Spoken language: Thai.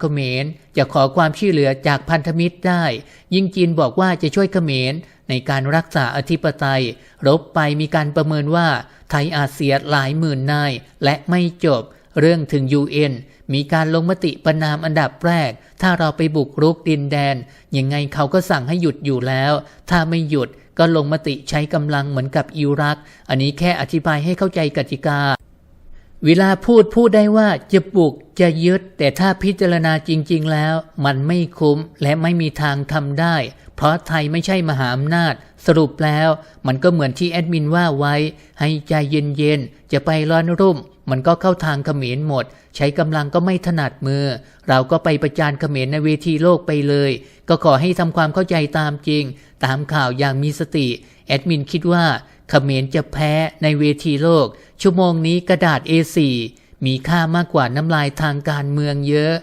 เขมรจะขอความช่วยเหลือจากพันธมิตรได้ ยิ่งจีนบอกว่าจะช่วยเขมรในการรักษาอธิปไตย รบไปมีการประเมินว่าไทยอาจเสียหลายหมื่นนายและไม่จบ เรื่องถึง UN มีการลงมติประนามอันดับแรก ถ้าเราไปบุกรุกดินแดน ยังไงเขาก็สั่งให้หยุดอยู่แล้ว ถ้าไม่หยุดก็ลงมติใช้กำลังเหมือนกับอิรัก อันนี้แค่อธิบายให้เข้าใจกติกา เวลาพูดพูดได้ว่าจะบุกจะยึด แต่ถ้าพิจารณาจริง ๆ แล้ว มันไม่คุ้มและไม่มีทางทำได้ เพราะไทยไม่ใช่มหาอำนาจ สรุปแล้ว มันก็เหมือนที่แอดมินว่าไว้ ให้ใจเย็นๆ จะไปร้อนรุ่ม มันก็เข้าทางเขมรหมด ใช้กำลังก็ไม่ถนัดมือ เราก็ไปประจานเขมรในเวทีโลกไปเลย ก็ขอให้ทำความเข้าใจตามจริง ตามข่าวอย่างมีสติแอดมินคิดว่าเขมรจะแพ้ในเวทีโลก ชั่วโมงนี้กระดาษ A4 มีค่ามากกว่าน้ำลายทางการเมืองเยอะ